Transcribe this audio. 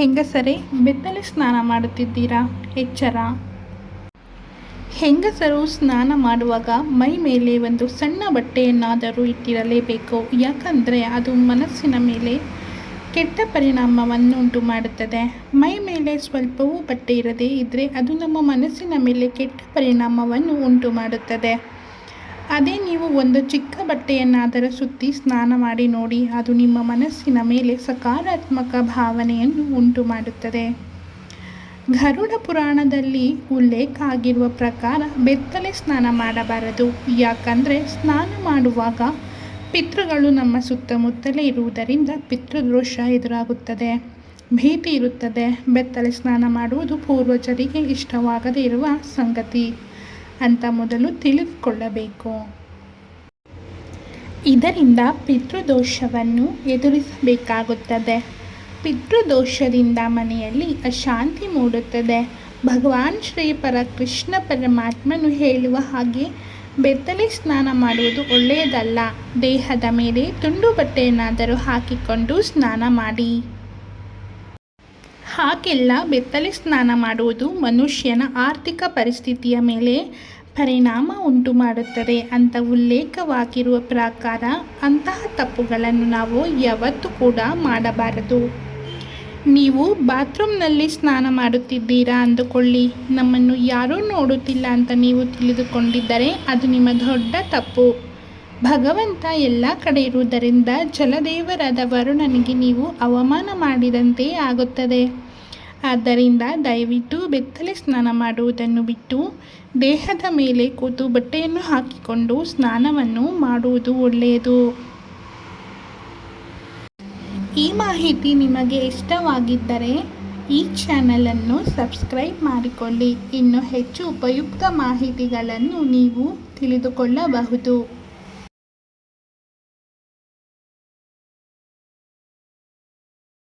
ಹೆಂಗಸರೇ, ಬೆತ್ತಲೆ ಸ್ನಾನ ಮಾಡುತ್ತಿದ್ದೀರಾ? ಎಚ್ಚರ? ಹೆಂಗಸರು ಸ್ನಾನ ಮಾಡುವಾಗ ಮೈ ಮೇಲೆ ಒಂದು ಸಣ್ಣ ಬಟ್ಟೆಯನ್ನಾದರೂ ಇಟ್ಟಿರಲೇಬೇಕು. ಯಾಕಂದರೆ ಅದು ಮನಸ್ಸಿನ ಮೇಲೆ ಕೆಟ್ಟ ಪರಿಣಾಮವನ್ನು ಉಂಟು ಮಾಡುತ್ತದೆ. ಮೈ ಮೇಲೆ ಸ್ವಲ್ಪವೂ ಬಟ್ಟೆ ಇರದೇ ಇದ್ದರೆ ಅದು ನಮ್ಮ ಮನಸ್ಸಿನ ಮೇಲೆ ಕೆಟ್ಟ ಪರಿಣಾಮವನ್ನು ಉಂಟು ಮಾಡುತ್ತದೆ. ಅದೇ ನೀವು ಒಂದು ಚಿಕ್ಕ ಬಟ್ಟೆಯನ್ನಾದರೂ ಸುತ್ತಿ ಸ್ನಾನ ಮಾಡಿ ನೋಡಿ, ಅದು ನಿಮ್ಮ ಮನಸ್ಸಿನ ಮೇಲೆ ಸಕಾರಾತ್ಮಕ ಭಾವನೆಯನ್ನು ಉಂಟು ಮಾಡುತ್ತದೆ ಗರುಡ ಪುರಾಣದಲ್ಲಿ ಉಲ್ಲೇಖ ಆಗಿರುವ ಪ್ರಕಾರ ಬೆತ್ತಲೆ ಸ್ನಾನ ಮಾಡಬಾರದು. ಯಾಕಂದರೆ ಸ್ನಾನ ಮಾಡುವಾಗ ಪಿತೃಗಳು ನಮ್ಮ ಸುತ್ತಮುತ್ತಲೇ ಇರುವುದರಿಂದ ಪಿತೃದೋಷ ಎದುರಾಗುತ್ತದೆ. ಭೀತಿ ಇರುತ್ತದೆ. ಬೆತ್ತಲೆ ಸ್ನಾನ ಮಾಡುವುದು ಪೂರ್ವಜರಿಗೆ ಇಷ್ಟವಾಗದೇ ಇರುವ ಸಂಗತಿ. ಅಂತ ಮೊದಲು ತಿಳಿದುಕೊಳ್ಳಬೇಕು. ಇದರಿಂದ ಪಿತೃದೋಷವನ್ನು ಎದುರಿಸಬೇಕಾಗುತ್ತದೆ. ಪಿತೃದೋಷದಿಂದ ಮನೆಯಲ್ಲಿ ಅಶಾಂತಿ ಮೂಡುತ್ತದೆ. ಭಗವಾನ್ ಶ್ರೀ ಪರ ಕೃಷ್ಣ ಪರಮಾತ್ಮನು ಹೇಳುವ ಹಾಗೆ ಬೆತ್ತಲೆ ಸ್ನಾನ ಮಾಡುವುದು ಒಳ್ಳೆಯದಲ್ಲ. ದೇಹದ ಮೇಲೆ ತುಂಡು ಬಟ್ಟೆಯನ್ನಾದರೂ ಹಾಕಿಕೊಂಡು ಸ್ನಾನ ಮಾಡಿ. ಹಾಗೆಲ್ಲ ಬೆತ್ತಲೆ ಸ್ನಾನ ಮಾಡುವುದು ಮನುಷ್ಯನ ಆರ್ಥಿಕ ಪರಿಸ್ಥಿತಿಯ ಮೇಲೆ ಪರಿಣಾಮ ಉಂಟು ಮಾಡುತ್ತದೆ ಅಂತ ಉಲ್ಲೇಖವಾಗಿರುವ ಪ್ರಕಾರ ಅಂತಹ ತಪ್ಪುಗಳನ್ನು ನಾವು ಯಾವತ್ತೂ ಕೂಡ ಮಾಡಬಾರದು. ನೀವು ಬಾತ್ರೂಮ್ನಲ್ಲಿ ಸ್ನಾನ ಮಾಡುತ್ತಿದ್ದೀರಾ ಅಂದುಕೊಳ್ಳಿ. ನಮ್ಮನ್ನು ಯಾರೂ ನೋಡುತ್ತಿಲ್ಲ ಅಂತ ನೀವು ತಿಳಿದುಕೊಂಡಿದ್ದರೆ ಅದು ನಿಮ್ಮ ದೊಡ್ಡ ತಪ್ಪು. ಭಗವಂತ ಎಲ್ಲ ಕಡೆ ಇರುವುದರಿಂದ ಜಲದೇವರಾದ ವರುಣನಿಗೆ ನೀವು ಅವಮಾನ ಮಾಡಿದಂತೆ ಆಗುತ್ತದೆ. ಆದ್ದರಿಂದ ದಯವಿಟ್ಟು ಬೆತ್ತಲೆ ಸ್ನಾನ ಮಾಡುವುದನ್ನು ಬಿಟ್ಟು ದೇಹದ ಮೇಲೆ ಕೂತು ಬಟ್ಟೆಯನ್ನು ಹಾಕಿಕೊಂಡು ಸ್ನಾನವನ್ನು ಮಾಡುವುದು ಒಳ್ಳೆಯದು. ಈ ಮಾಹಿತಿ ನಿಮಗೆ ಇಷ್ಟವಾಗಿದ್ದರೆ ಈ ಚಾನಲನ್ನು ಸಬ್ಸ್ಕ್ರೈಬ್ ಮಾಡಿಕೊಳ್ಳಿ. ಇನ್ನು ಹೆಚ್ಚು ಉಪಯುಕ್ತ ಮಾಹಿತಿಗಳನ್ನು ನೀವು ತಿಳಿದುಕೊಳ್ಳಬಹುದು.